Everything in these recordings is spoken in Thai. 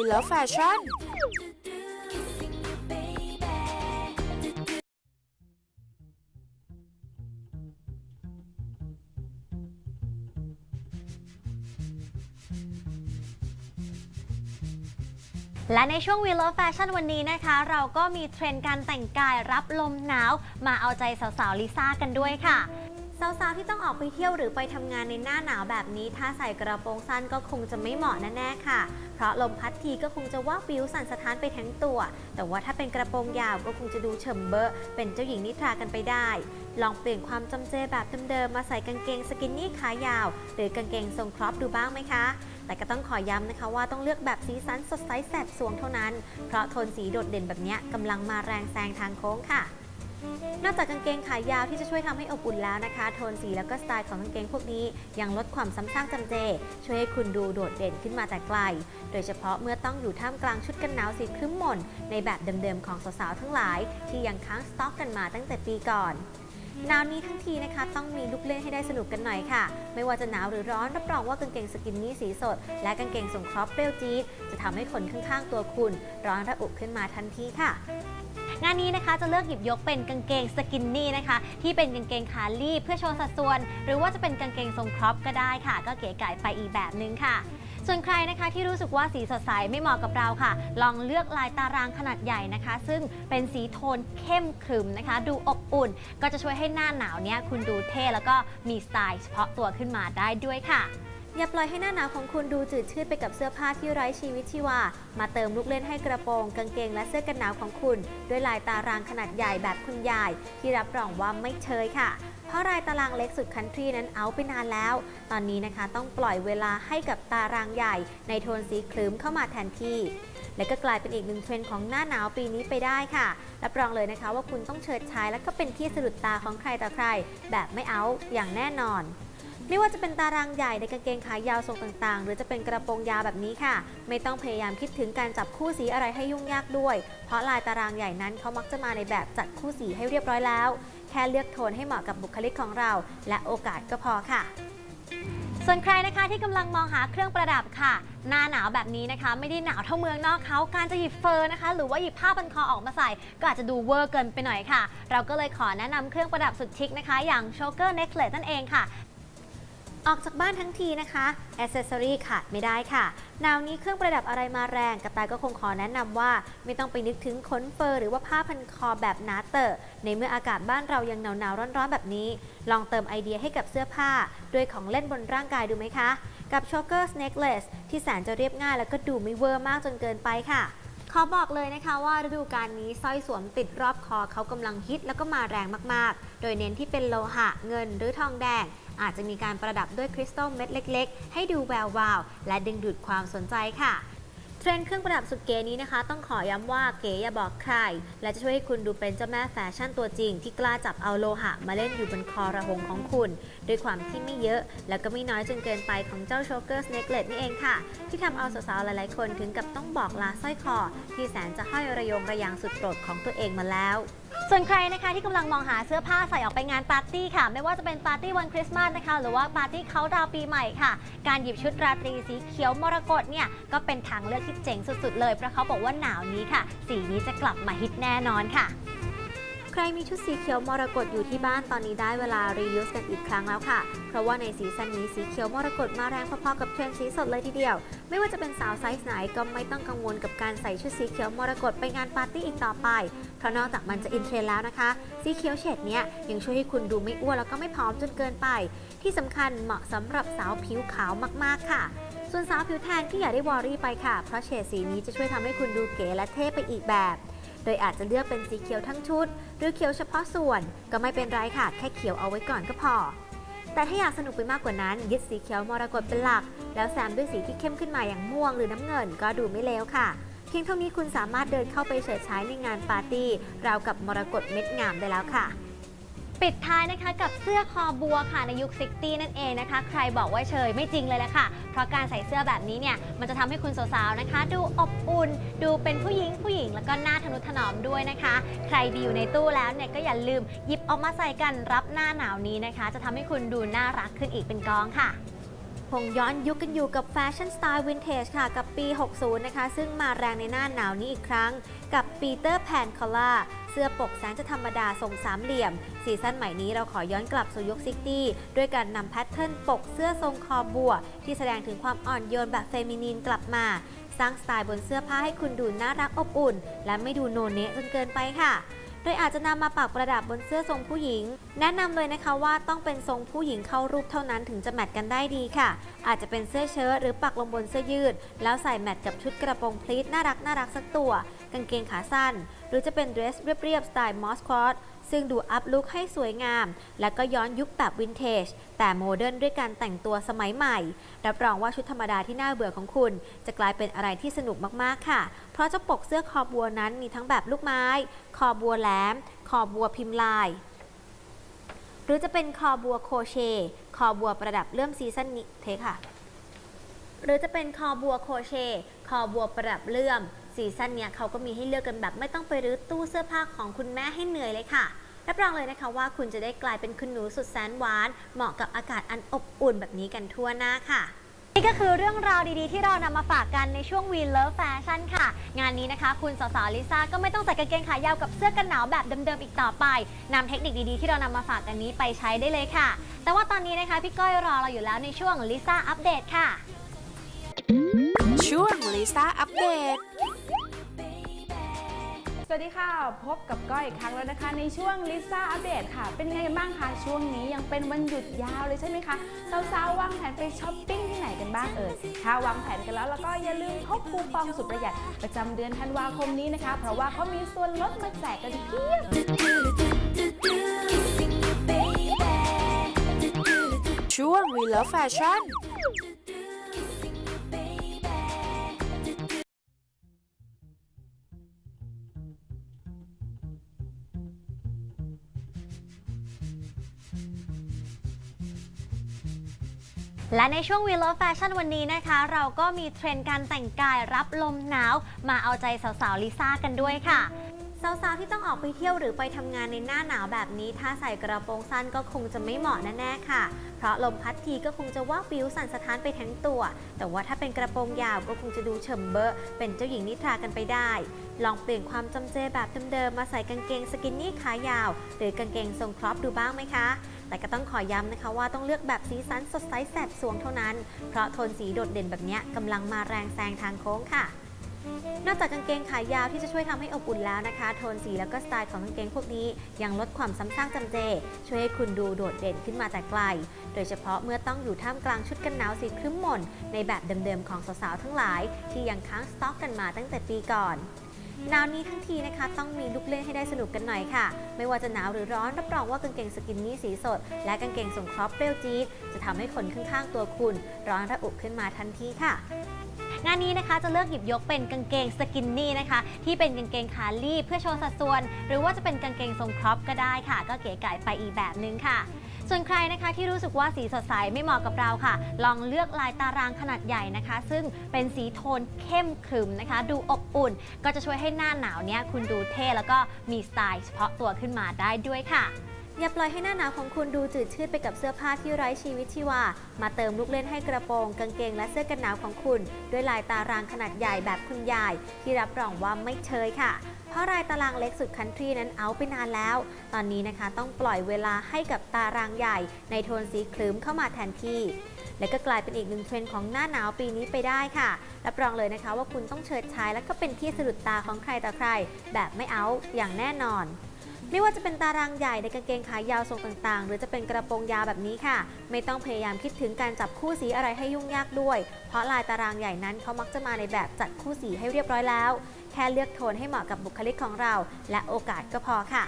We Love Fashion และในช่วง We Love Fashion วันนี้นะคะ เราก็มีเทรนด์การแต่งกายรับลมหนาว มาเอาใจสาวๆลิซ่ากันด้วยค่ะ สาวๆที่ต้องออกไปเที่ยวหรือไปทำงานในหน้าหนาวแบบนี้ ถ้าใส่กระโปรงสั้นก็คงจะไม่เหมาะแน่ๆค่ะ เพราะลมพัดทีก็คงจะว่าวิวสั่นสะท้านไปทั้งตัว แต่ว่าถ้าเป็นกระโปรงยาวก็คงจะดูเฉมเบอะเป็นเจ้าหญิงนิทรากันไปได้ ลองเปลี่ยนความจำเจแบบเดิมๆมาใส่กางเกงสกินนี่ขายาว หรือกางเกงทรงครอปดูบ้างไหมคะ แต่ก็ต้องขอย้ำนะคะว่าต้องเลือกแบบสีสันสดใสแสบสวงเท่านั้น เพราะโทนสีโดดเด่นแบบเนี้ยกำลังมาแรงแซงทางโค้งค่ะ นอกจากกางเกงขายาวที่จะช่วยทำให้อบอุ่นแล้วนะคะ โทนสีแล้วก็สไตล์ของกางเกงพวกนี้ ยังลดความซ้ำซากจำเจ ช่วยให้คุณดูโดดเด่นขึ้นมาแต่ไกล โดยเฉพาะเมื่อต้องอยู่ท่ามกลางชุดกันหนาวสีครึ้มหม่นในแบบเดิมๆของสาวๆทั้งหลาย ที่ยังค้างสต็อกกันมาตั้งแต่ปีก่อนหนาวนี้ทั้งทีนะคะต้องมีลูกเล่นให้ได้สนุกกันหน่อยค่ะ ไม่ว่าจะหนาวหรือร้อนรับรองว่ากางเกงสกินนี่สีสด และกางเกงทรงครอปเปรี้ยวจี๊ดจะทำให้คนข้างๆตัวคุณ ร้อนระอุขึ้นมาทันทีค่ะ งานนี้นะคะจะเลือกหยิบยกเป็นกางเกงสกินนี่นะคะ ที่เป็นกางเกงขาลีบเพื่อโชว์สัดส่วน หรือว่าจะเป็นกางเกงทรงครอปก็ได้ค่ะ ก็เก๋ไก่ไปอีกแบบนึงค่ะส่วนใครนะคะที่รู้สึกว่าสีสดใสไม่เหมาะกับเราค่ะ ลองเลือกลายตารางขนาดใหญ่นะคะ ซึ่งเป็นสีโทนเข้มขรึมนะคะ ดูอบอุ่น ก็จะช่วยให้หน้าหนาวเนี้ยคุณดูเท่แล้วก็มีสไตล์เฉพาะตัวขึ้นมาได้ด้วยค่ะ อย่าปล่อยให้หน้าหนาวของคุณดูจืดชืดไปกับเสื้อผ้าที่ไร้ชีวิตชีวา มาเติมลูกเล่นให้กระโปรง กางเกงและเสื้อกันหนาวของคุณ ด้วยลายตารางขนาดใหญ่แบบคุณยาย ที่รับรองว่าไม่เชยค่ะเพราะลายตารางเล็กสุดคันทรีนั้นเอาไปนานแล้ว ตอนนี้นะคะต้องปล่อยเวลาให้กับตารางใหญ่ ในโทนสีคลื้มเข้ามาแทนที่ และก็กลายเป็นอีกหนึ่งเทรนด์ของหน้าหนาวปีนี้ไปได้ค่ะ รับรองเลยนะคะว่าคุณต้องเฉิดฉายและก็เป็นที่สะดุดตาของใครต่อใคร แบบไม่เอาอย่างแน่นอน ไม่ว่าจะเป็นตารางใหญ่ในกางเกงขายาวทรงต่างๆ หรือจะเป็นกระโปรงยาวแบบนี้ค่ะ ไม่ต้องพยายามคิดถึงการจับคู่สีอะไรให้ยุ่งยากด้วย เพราะลายตารางใหญ่นั้นเขามักจะมาในแบบจัดคู่สีให้เรียบร้อยแล้ว แค่เลือกโทนให้เหมาะกับบุคลิกของเรา และโอกาสก็พอค่ะส่วนใครนะคะที่กำลังมองหาเครื่องประดับค่ะ หน้าหนาวแบบนี้นะคะ ไม่ได้หนาวเท่าเมืองนอกเขาการจะหยิบเฟอร์นะคะ หรือว่าหยิบผ้าพันคอออกมาใส่ ก็อาจจะดูเวอร์เกินไปหน่อยค่ะ เราก็เลยขอแนะนำเครื่องประดับสุดชิคนะคะ อย่างโชเกอร์เน็กเลสนั่นเองค่ะ ออกจากบ้านทั้งทีนะคะอ c เซสซอรี่ขาดไม่ได้ค่ะหนาวนี้เครื่องประดับอะไรมาแรงกับตายก็คงขอแนะนำว่า ไม่ต้องไปนึกถึงขนเฟอร์หรือว่าผ้าพันคอแบบหนาเตอะ ในเมื่ออากาศบ้านเรายังหนาวหนาวๆร้อนๆแบบนี้ ลองเติมไอเดียให้กับเสื้อผ้าด้วยของเล่นบนร่างกายดูไหมคะ กับช็อกเกอร์สเน็กเลสที่แสนจะเรียบง่าย แล้วก็ดูไม่เวอร์มากจนเกินไปค่ะ ขอบอกเลยนะคะว่าฤดูกาลนี้สร้อยสวมติดรอบคอเขากำลังฮิตแล้วก็มาแรงมากๆ โดยเน้นที่เป็นโลหะเงินหรือทองแดง อาจจะมีการประดับด้วยคริสตัลเม็ดเล็ก ๆ ให้ดูแวววาว และดึงดูดความสนใจค่ะเทรนด์เครื่องประดับสุดเก๋นี้นะคะ ต้องขอย้ำว่าเก๋อย่าบอกใคร และจะช่วยให้คุณดูเป็นเจ้าแม่แฟชั่นตัวจริง ที่กล้าจับเอาโลหะมาเล่นอยู่บนคอระหงของคุณ ด้วยความที่ไม่เยอะ แล้วก็ไม่น้อยจนเกินไปของเจ้าโชเกอร์สเน็กเลตนี่เองค่ะ ที่ทำเอาสาวๆ หลายๆ คนถึงกับต้องบอกลาสร้อยคอ ที่แสนจะห้อยระยงระยางสุดโปรดของตัวเองมาแล้ว ส่วนใครนะคะที่กำลังมองหาเสื้อผ้าใส่ออกไปงานปาร์ตี้ค่ะ ไม่ว่าจะเป็นปาร์ตี้วันคริสต์มาสนะคะ หรือว่าปาร์ตี้เขาดาวปีใหม่ค่ะ การหยิบชุดราตรีสีเขียวมรกตเนี่ย ก็เป็นทางเลือกที่เจ๋งสุดๆเลย เพราะเขาบอกว่าหนาวนี้ค่ะ สีนี้จะกลับมาฮิตแน่นอนค่ะ ใครมีชุดสีเขียวมรกตอยู่ที่บ้านตอนนี้ได้เวลา reuse กันอีกครั้งแล้วค่ะ เพราะว่าในซีซั่นนี้สีเขียวมรกตมาแรงพอๆกับเทรนด์สีสดเลยทีเดียว ไม่ว่าจะเป็นสาวไซส์ไหนก็ไม่ต้องกังวลกับการใส่ชุดสีเขียวมรกตไปงานปาร์ตี้อีกต่อไป เพราะนอกจากมันจะอินเทรนแล้วนะคะ สีเขียวเฉดเนี้ยยังช่วยให้คุณดูไม่อ้วนแล้วก็ไม่ผอมจนเกินไป ที่สำคัญเหมาะสำหรับสาวผิวขาวมากๆค่ะส่วนสาวผิวแทนที่อย่าได้วอรี่ไปค่ะ เพราะเฉดสีนี้จะช่วยทำให้คุณดูเก๋และเท่ไปอีกแบบ โดยอาจจะเลือกเป็นสีเขียวทั้งชุด หรือเขียวเฉพาะส่วนก็ไม่เป็นไรค่ะ แค่เขียวเอาไว้ก่อนก็พอ แต่ถ้าอยากสนุกไปมากกว่านั้น ยึดสีเขียวมรกตเป็นหลัก แล้วแซมด้วยสีที่เข้มขึ้นมาอย่างม่วงหรือน้ำเงินก็ดูไม่เลวค่ะ เพียงเท่านี้คุณสามารถเดินเข้าไปเฉิดฉายในงานปาร์ตี้ราวกับมรกตเม็ดงามได้แล้วค่ะ ปิดท้ายนะคะกับเสื้อคอบัวค่ะในยุค 60 นั่นเองนะคะ ใครบอกว่าเชยไม่จริงเลยแหละค่ะ เพราะการใส่เสื้อแบบนี้เนี่ย มันจะทำให้คุณสาวๆนะคะ ดูอบอุ่น ดูเป็นผู้หญิงผู้หญิง แล้วก็หน้าทนุถนอมด้วยนะคะ ใครดีอยู่ในตู้แล้วเนี่ยก็อย่าลืมหยิบออกมาใส่กันรับหน้าหนาวนี้นะคะ จะทำให้คุณดูน่ารักขึ้นอีกเป็นกองค่ะ คงย้อนยุคกันอยู่กับแฟชั่นสไตล์วินเทจค่ะ กับปี 60 นะคะ ซึ่งมาแรงในหน้าหนาวนี้อีกครั้ง กับปีเตอร์แพนคอล่าเสื้อปกแสนจะธรรมดาทรงสามเหลี่ยม ซีซั่นใหม่นี้เราขอย้อนกลับสู่ยุคซิตี้ด้วยการนำแพทเทิร์นปกเสื้อทรงคอบัว ที่แสดงถึงความอ่อนโยนแบบเฟมินีนกลับมา สร้างสไตล์บนเสื้อผ้าให้คุณดูน่ารักอบอุ่น และไม่ดูโนเนะจนเกินไปค่ะ โดยอาจจะนำมาปักประดับบนเสื้อทรงผู้หญิง แนะนำเลยนะคะว่าต้องเป็นทรงผู้หญิงเข้ารูปเท่านั้นถึงจะแมทกันได้ดีค่ะ อาจจะเป็นเสื้อเชิ้ตหรือปักลงบนเสื้อยืด แล้วใส่แมทกับชุดกระโปรงพลีทน่ารักน่ารักสักตัว กางเกงขาสั้น หรือจะเป็นเดรสเรียบๆสไตล์มอสคอตซึ่งดูอัพลุคให้สวยงาม และก็ย้อนยุคแบบวินเทจ แต่โมเดิร์นด้วยการแต่งตัวสมัยใหม่ รับรองว่าชุดธรรมดาที่น่าเบื่อของคุณ จะกลายเป็นอะไรที่สนุกมาก ๆ ค่ะ เพราะเจ้าปกเสื้อคอบัวนั้นมีทั้งแบบลูกไม้ คอบัวแหลม คอบัวพิมพ์ลาย หรือจะเป็นคอบัวโคเช คอบัวประดับเลื่อมซีซั่นนี้เทคค่ะ หรือจะเป็นคอบัวโคเช คอบัวประดับเลื่อม ซีซั่นเนี้ยเขาก็มีให้เลือกกันแบบไม่ต้องไปรื้อตู้เสื้อผ้าของคุณแม่ให้เหนื่อยเลยค่ะ รับรองเลยนะคะว่าคุณจะได้กลายเป็นคุณหนูสุดแสนหวาน เหมาะกับอากาศอันอบอุ่นแบบนี้กันทั่วหน้าค่ะ นี่ก็คือเรื่องราวดีๆ ที่เรานำมาฝากกันในช่วง We Love Fashion ค่ะ งานนี้นะคะ คุณสาวๆลิซ่าก็ไม่ต้องใส่กางเกงขายาวกับเสื้อกันหนาวแบบเดิมๆอีกต่อไปนำเทคนิคดีๆที่เรานำมาฝากกันนี้ไปใช้ได้เลยค่ะ แต่ว่าตอนนี้นะคะพี่ก้อยรอเราอยู่แล้วในช่วงลิซ่าอัปเดตค่ะ ช่วงลิซ่าอัปเดต สวัสดีค่ะ พบกับก้อยอีกครั้งแล้วนะคะ ในช่วงลิซ่าอัปเดตค่ะ เป็นยังไงกันบ้างคะช่วงนี้ยังเป็นวันหยุดยาวเลยใช่ไหมคะสาวๆวางแผนไปช้อปปิ้งที่ไหนกันบ้างเอ่ยถ้าวางแผนกันแล้วแล้วก็อย่าลืมพกคูปองสุดประหยัดประจำเดือนธันวาคมนี้นะคะ เพราะว่าเขามีส่วนลดมาแจกกันเพียบ ช่วง We Love Fashion และในช่วง We Love Fashion วันนี้นะคะ เราก็มีเทรนด์การแต่งกายรับลมหนาว มาเอาใจสาวๆลิซ่ากันด้วยค่ะสาวๆที่ต้องออกไปเที่ยวหรือไปทำงานในหน้าหนาวแบบนี้ ถ้าใส่กระโปรงสั้นก็คงจะไม่เหมาะแน่ๆค่ะ เพราะลมพัดทีก็คงจะว่าบิวสั่นสะท้านไปทั้งตัว แต่ว่าถ้าเป็นกระโปรงยาวก็คงจะดูเฉมเบอะเป็นเจ้าหญิงนิทรากันไปได้ ลองเปลี่ยนความจำเจแบบเดิมๆมาใส่กางเกงสกินนี่ขายาว หรือกางเกงทรงครอปดูบ้างไหมคะ แต่ก็ต้องขอย้ำนะคะว่าต้องเลือกแบบสีสันสดใสแสบสวงเท่านั้น เพราะโทนสีโดดเด่นแบบนี้กำลังมาแรงแซงทางโค้งค่ะนอกจากกางเกงขายาวที่จะช่วยทำให้อบอุ่นแล้วนะคะ โทนสีแล้วก็สไตล์ของกางเกงพวกนี้ ยังลดความซ้ำซากจำเจ ช่วยให้คุณดูโดดเด่นขึ้นมาแต่ไกล โดยเฉพาะเมื่อต้องอยู่ท่ามกลางชุดกันหนาวสีครึ้มหม่นในแบบเดิมๆของสาวๆทั้งหลาย ที่ยังค้างสต็อกกันมาตั้งแต่ปีก่อน หนาวนี้ทั้งทีนะคะต้องมีลูกเล่นให้ได้สนุกกันหน่อยค่ะ ไม่ว่าจะหนาวหรือร้อนรับรองว่ากางเกงสกินนี่สีสด และกางเกงทรงครอปเปรี้ยวจี๊ดจะทำให้คนข้างๆตัวคุณ ร้อนระอุขึ้นมาทันทีค่ะงานนี้นะคะจะเลือกหยิบยกเป็นกางเกงสกินนี่นะคะ ที่เป็นกางเกงขาลีบเพื่อโชว์สัดส่วน หรือว่าจะเป็นกางเกงทรงครอปก็ได้ค่ะ ก็เก๋ไก๋ไปอีกแบบนึงค่ะ ส่วนใครนะคะที่รู้สึกว่าสีสดใสไม่เหมาะกับเราค่ะ ลองเลือกลายตารางขนาดใหญ่นะคะ ซึ่งเป็นสีโทนเข้มขรึมนะคะ ดูอบอุ่น ก็จะช่วยให้หน้าหนาวเนี้ยคุณดูเท่แล้วก็มีสไตล์เฉพาะตัวขึ้นมาได้ด้วยค่ะ อย่าปล่อยให้หน้าหนาวของคุณดูจืดชืดไปกับเสื้อผ้าที่ไร้ชีวิตชีวา มาเติมลูกเล่นให้กระโปรง กางเกงและเสื้อกันหนาวของคุณ ด้วยลายตารางขนาดใหญ่แบบคุณยาย ที่รับรองว่าไม่เชยค่ะ เพราะลายตารางเล็กสุดคันทรีนั้นเอาไปนานแล้ว ตอนนี้นะคะต้องปล่อยเวลาให้กับตารางใหญ่ในโทนสีคลื้มเข้ามาแทนที่ และก็กลายเป็นอีกหนึ่งเทรนด์ของหน้าหนาวปีนี้ไปได้ค่ะรับรองเลยนะคะว่าคุณต้องเฉิดฉายและก็เป็นที่สะดุดตาของใครต่อใคร แบบไม่เอาอย่างแน่นอนไม่ว่าจะเป็นตารางใหญ่ในกางเกงขายาวทรงต่างๆ หรือจะเป็นกระโปรงยาวแบบนี้ค่ะ ไม่ต้องพยายามคิดถึงการจับคู่สีอะไรให้ยุ่งยากด้วย เพราะลายตารางใหญ่นั้นเขามักจะมาในแบบจัดคู่สีให้เรียบร้อยแล้ว แค่เลือกโทนให้เหมาะกับบุคลิกของเรา และโอกาสก็พอค่ะ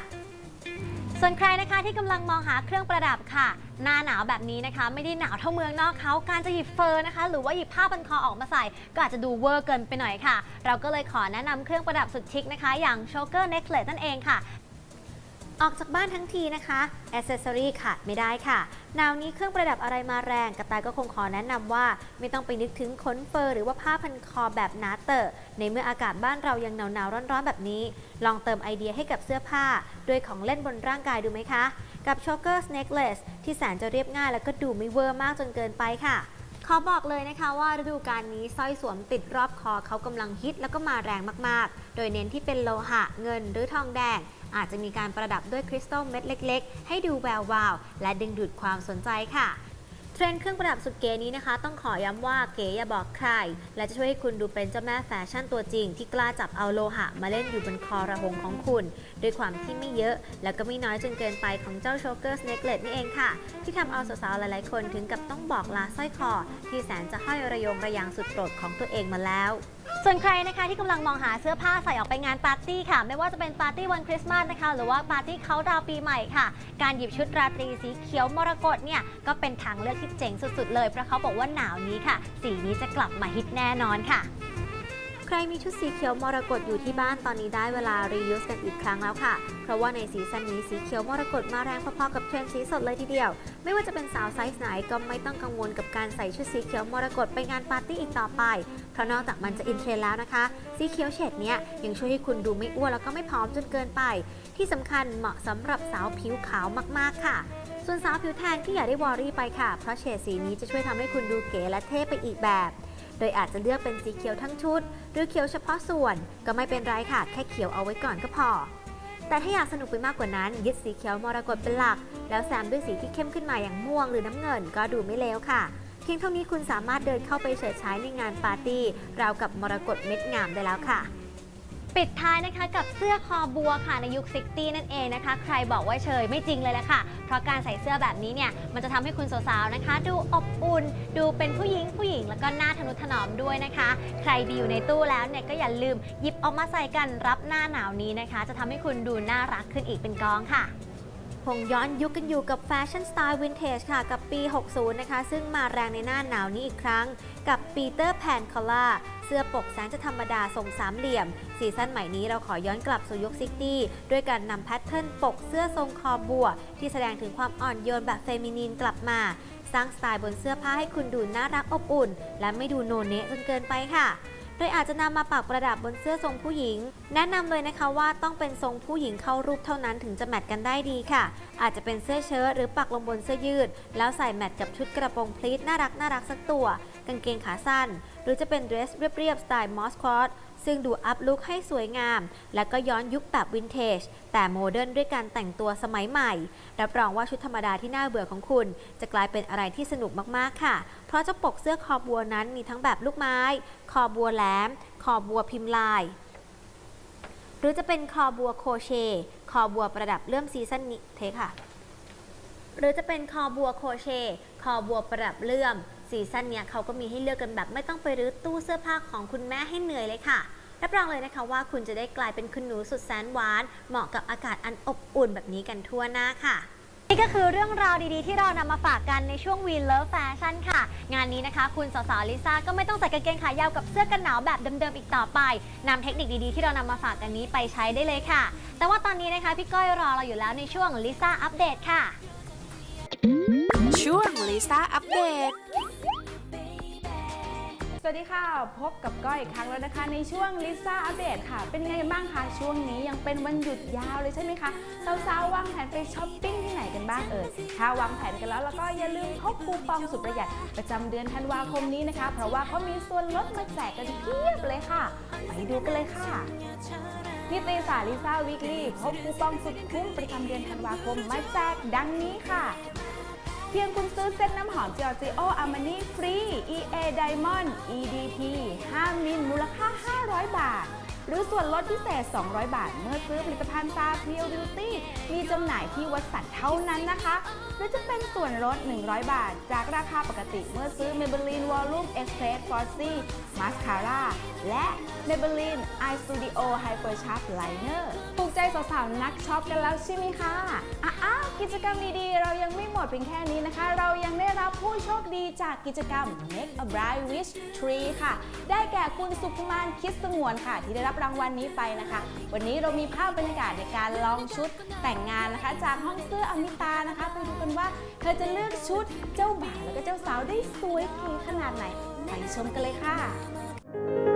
ส่วนใครนะคะที่กำลังมองหาเครื่องประดับค่ะ หน้าหนาวแบบนี้นะคะ ไม่ได้หนาวเท่าเมืองนอกเขาการจะหยิบเฟอร์นะคะ หรือว่าหยิบผ้าพันคอออกมาใส่ ก็อาจจะดูเวอร์เกินไปหน่อยค่ะ เราก็เลยขอแนะนำเครื่องประดับสุดชิคนะคะ อย่างโชเกอร์เน็กเลสนั่นเองค่ะ ออกจากบ้านทั้งทีนะคะอ c เซสซอรี่ขาดไม่ได้ค่ะหนาวนี้เครื่องประดับอะไรมาแรงกระต่ายก็คงขอแนะนำว่า ไม่ต้องไปนึกถึงขนเฟอร์หรือว่าผ้าพันคอแบบหนาเตอะ ในเมื่ออากาศบ้านเรายังหนาวๆร้อนๆแบบนี้ ลองเติมไอเดียให้กับเสื้อผ้าด้วยของเล่นบนร่างกายดูไหมคะ กับ c h o k e r s Necklace ที่แสนจะเรียบง่ายแล้วก็ดูไม่เวอร์มากจนเกินไปค่ะ ขอบอกเลยนะคะว่าฤดูกาลนี้สร้อยสวมติดรอบคอเขากำลังฮิตแล้วก็มาแรงมากๆ โดยเน้นที่เป็นโลหะเงินหรือทองแดง อาจจะมีการประดับด้วยคริสตัลเม็ดเล็ก ๆ ให้ดูแวววาว และดึงดูดความสนใจค่ะเทรนด์เครื่องประดับสุดเก๋นี้นะคะ ต้องขอย้ำว่าเก๋อย่าบอกใคร และจะช่วยให้คุณดูเป็นเจ้าแม่แฟชั่นตัวจริง ที่กล้าจับเอาโลหะมาเล่นอยู่บนคอระหงของคุณ ด้วยความที่ไม่เยอะ แล้วก็ไม่น้อยจนเกินไปของเจ้าโชเกอร์สเน k เล t นี่เองค่ะ ที่ทำเอาสาวๆ หลายๆ คนถึงกับต้องบอกลาสร้อยคอ ที่แสนจะห้อยระยงระยางสุดโปรดของตัวเองมาแล้วส่วนใครนะคะที่กำลังมองหาเสื้อผ้าใส่ออกไปงานปาร์ตี้ค่ะ ไม่ว่าจะเป็นปาร์ตี้วันคริสต์มาสนะคะ หรือว่าปาร์ตี้เขาดาวปีใหม่ค่ะ การหยิบชุดราตรีสีเขียวมรกตเนี่ยก็เป็นทางเลือกที่เจ๋งสุดๆ เลยเพราะเขาบอกว่าหนาวนี้ค่ะ สีนี้จะกลับมาฮิตแน่นอนค่ะ รมีชุดสีเขียวมรกตอยู่ที่บ้านตอนนี้ได้เวลา reuse กันอีกครั้งแล้วค่ะ เพราะว่าในซีซั่นนี้สีเขียวมรกตมาแรงพอๆกับเทรนด์สีสดเลยทีเดียว ไม่ว่าจะเป็นสาวไซส์ไหนก็ไม่ต้องกังวลกับการใส่ชุดสีเขียวมรกตไปงานปาร์ตี้อีกต่อไป เพราะนอกจากมันจะอินเทรนด์แล้วนะคะ สีเขียวเฉดเนี้ยยังช่วยให้คุณดูไม่อ้วนแล้วก็ไม่ผอมจนเกินไป ที่สำคัญเหมาะสำหรับสาวผิวขาวมากๆค่ะส่วนสาวผิวแทนที่อย่าได้วอรี่ไปค่ะ เพราะเฉดสีนี้จะช่วยทำให้คุณดูเก๋และเท่ไปอีกแบบ ดยอาจจะเลือกเป็นสีเขียวทั้งชุด หรือเขียวเฉพาะส่วน ก็ไม่เป็นไรค่ะ แค่เขียวเอาไว้ก่อนก็พอ แต่ถ้าอยากสนุกไปมากกว่านั้น ยึดสีเขียวมรกตเป็นหลัก แล้วแซมด้วยสีที่เข้มขึ้นมาอย่างม่วงหรือน้ำเงินก็ดูไม่เลวค่ะ เพียงเท่านี้คุณสามารถเดินเข้าไปเฉิดฉายในงานปาร์ตี้ราวกับมรกตเม็ดงามได้แล้วค่ะ ปิดท้ายนะคะกับเสื้อคอบัวค่ะในยุค 60 นั่นเองนะคะ ใครบอกว่าเชยไม่จริงเลยแหละค่ะ เพราะการใส่เสื้อแบบนี้เนี่ย มันจะทำให้คุณสาวๆนะคะ ดูอบอุ่น ดูเป็นผู้หญิงผู้หญิง แล้วก็หน่าทนุถนอมด้วยนะคะ ใครดีอยู่ในตู้แล้วเนี่ยก็อย่าลืมหยิบออกมาใส่กันรับหน้าหนาวนี้นะคะ จะทำให้คุณดูน่ารักขึ้นอีกเป็นกองค่ะคงย้อนยุคกันอยู่กับแฟชั่นสไตล์วินเทจค่ะ กับปี 60 นะคะ ซึ่งมาแรงในหน้าหนาวนี้อีกครั้ง กับ ปีเตอร์แพนคอล่าเสื้อปกแสนจะธรรมดาทรงสามเหลี่ยม ซีซั่นใหม่นี้เราขอย้อนกลับสู่ยุคซิตี้ด้วยการนำแพทเทิร์นปกเสื้อทรงคอบัว ที่แสดงถึงความอ่อนโยนแบบเฟมินีนกลับมาสร้างสไตล์บนเสื้อผ้าให้คุณดูน่ารักอบอุ่น และไม่ดูโนเนะจนเกินไปค่ะ ดยอาจจะนำมาปักประดับบนเสื้อทรงผู้หญิง แนะนำเลยนะคะว่าต้องเป็นทรงผู้หญิงเข้ารูปเท่านั้นถึงจะแมทกันได้ดีค่ะ อาจจะเป็นเสื้อเชิ้ตหรือปักลงบนเสื้อยืด แล้วใส่แมทกับชุดกระโปรงพลีทน่ารักน่ารักสักตัว กางเกงขาสั้น หรือจะเป็นเดรสเรียบๆสไตล์มอสคอตซึ่งดูอัพลุคให้สวยงาม และก็ย้อนยุคแบบวินเทจ แต่โมเดิร์นด้วยการแต่งตัวสมัยใหม่ รับรองว่าชุดธรรมดาที่น่าเบื่อของคุณ จะกลายเป็นอะไรที่สนุกมาก ๆ ค่ะ เพราะเจ้าปกเสื้อคอบัวนั้นมีทั้งแบบลูกไม้ คอบัวแหลม คอบัวพิมพ์ลาย หรือจะเป็นคอบัวโคเช คอบัวประดับเลื่อมซีซั่นนี้เทคค่ะ หรือจะเป็นคอบัวโคเช คอบัวประดับเลื่อมซีซั่นเนี้ยเขาก็มีให้เลือกกันแบบไม่ต้องไปรื้อตู้เสื้อผ้าของคุณแม่ให้เหนื่อยเลยค่ะรับรองเลยนะคะว่าคุณจะได้กลายเป็นคุณหนูสุดแสนหวาน เหมาะกับอากาศอันอบอุ่นแบบนี้กันทั่วหน้าค่ะ นี่ก็คือเรื่องราวดีๆ ที่เรานำมาฝากกันในช่วง We Love Fashion ค่ะ งานนี้นะคะ คุณสาวๆลิซ่าก็ไม่ต้องใส่กางเกงขายาวกับเสื้อกันหนาวแบบเดิมๆอีกต่อไปนำเทคนิคดีๆ ที่เรานำมาฝากกันนี้ไปใช้ได้เลยค่ะ แต่ว่าตอนนี้นะคะพี่ก้อยรอเราอยู่แล้วในช่วงลิซ่าอัปเดตค่ะ ช่วงลิซ่าอัปเดต สวัสดีค่ะ พบกับก้อยอีกครั้งแล้วนะคะ ในช่วงลิซ่าอัปเดตค่ะ เป็นไงบ้างคะช่วงนี้ยังเป็นวันหยุดยาวเลยใช่ไหมคะสาวๆวางแผนไปช้อปปิ้งที่ไหนกันบ้างเอ่ยถ้าวางแผนกันแล้วแล้วก็อย่าลืมพกคูปองสุดประหยัดประจำเดือนธันวาคมนี้นะคะ เพราะว่าเขามีส่วนลดมาแจกกันเพียบเลยค่ะ ไปดูกันเลยค่ะนิตยสารลิซ่าวีคลี่พบคูปองสุดคุ้มประจำเดือนธันวาคมมาแจกดังนี้ค่ะ เพียงคุณซื้อเซ็ตน้ำหอม Giorgio Armani ฟรี EA Diamond EDT 5มิลมูลค่า 500 บาท หรือส่วนลดพิเศษ 200 บาท เมื่อซื้อผลิตภัณฑ์ตาเพียวบิวตี้มีจำหน่ายที่วัดสันเท่านั้นนะคะ หรือจะเป็นส่วนลด 100 บาท จากราคาปกติเมื่อซื้อ Maybelline Volume Express Glossy Mascara และ Maybelline Eye Studio Hyper Sharp Liner ถูกใจสาวๆนักช็อปกันแล้วใช่ไหมคะอ้าว กิจกรรมดีๆ เรายังไม่หมดเพียงแค่นี้นะคะ เรายังได้รับผู้โชคดีจากกิจกรรม Make a Bright Wish Tree ค่ะ ได้แก่คุณสุภมานคิดสงวนค่ะ ที่ได้รับรางวัลนี้ไปนะคะ วันนี้เรามีภาพบรรยากาศในการลองชุดแต่งงานนะคะ จากห้องเสื้ออมิตานะคะไปดูกันว่าเธอจะเลือกชุดเจ้าบ่าวแล้วก็เจ้าสาวได้สวยเก๋ขนาดไหนไปชมกันเลยค่ะ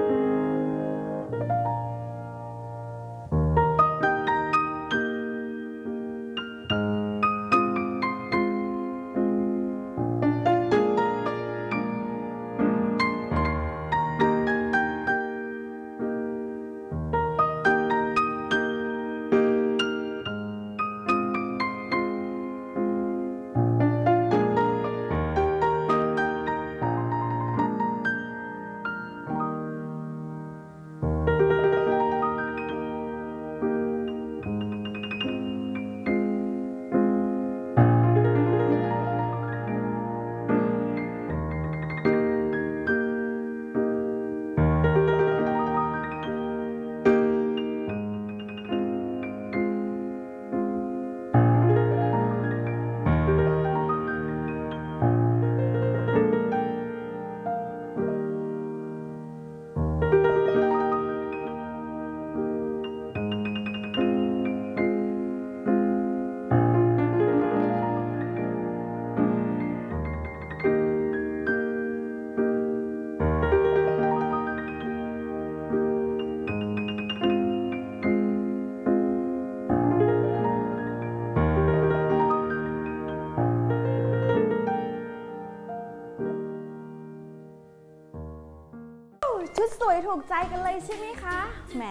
สวยถูกใจกันเลยใช่ไหมคะ แหม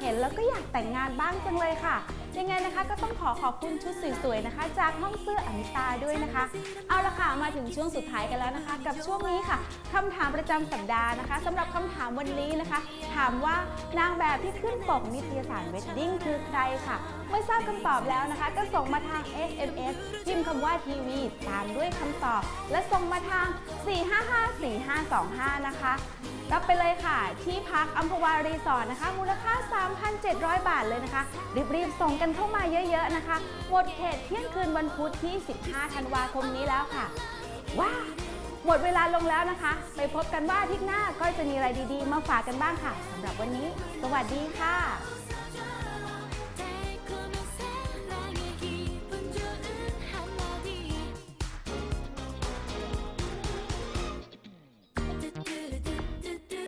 เห็นแล้วก็อยากแต่งงานบ้างจังเลยค่ะ ยังไงนะคะก็ต้องขอขอบคุณชุดสวยๆนะคะ จากห้องเสื้ออมิตาด้วยนะคะ เอาละค่ะมาถึงช่วงสุดท้ายกันแล้วนะคะ กับช่วงนี้ค่ะคำถามประจำสัปดาห์นะคะสำหรับคำถามวันนี้นะคะ ถามว่านางแบบที่ขึ้นปกนิตยสารเวดดิ้งคือใครค่ะ มื่อทราบคำตอบแล้วนะคะ ก็ส่งมาทาง SMS พิมพ์คำว่าทีวีตามด้วยคำตอบ และส่งมาทาง 4554525 นะคะรับไปเลยค่ะ ที่พักอัมพวารีสอร์ทนะคะ มูลค่า 3,700 บาทเลยนะคะ รีบๆ ส่งกันเข้ามาเยอะๆนะคะ หมดเขตเที่ยงคืนวันพุธที่ 15 ธันวาคมนี้แล้วค่ะ ว้าหมดเวลาลงแล้วนะคะ ไปพบกันว่าอาทิตย์หน้าก็จะมีอะไรดีๆ มาฝากกันบ้างค่ะสำหรับวันนี้ สวัสดีค่ะ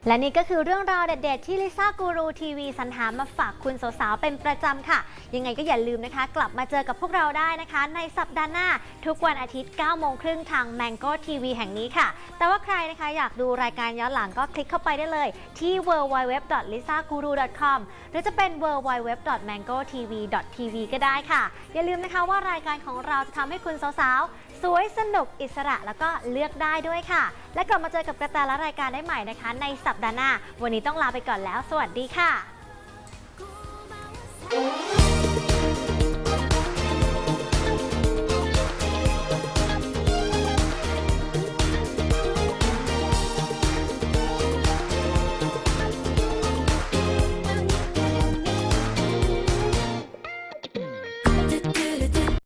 และนี่ก็คือเรื่องราวเด็ด ๆ ที่ลิซ่ากูรูทีวีสรรหามาฝากคุณสาวๆเป็นประจำค่ะ ยังไงก็อย่าลืมนะคะ กลับมาเจอกับพวกเราได้นะคะ ในสัปดาห์หน้า ทุกวันอาทิตย์ 9 โมงครึ่งทาง Mango TV แห่งนี้ค่ะ แต่ว่าใครนะคะอยากดูรายการย้อนหลังก็คลิกเข้าไปได้เลย ที่ www.lisaguru.com หรือจะเป็น www.mangotv.tv ก็ได้ค่ะ อย่าลืมนะคะว่ารายการของเราจะทำให้คุณสาวๆ สวยสนุกอิสระแล้วก็เลือกได้ด้วยค่ะ และกลับมาเจอกับกระแตและรายการได้ใหม่นะคะ ในสัปดาห์หน้า วันนี้ต้องลาไปก่อนแล้ว สวัสดีค่ะ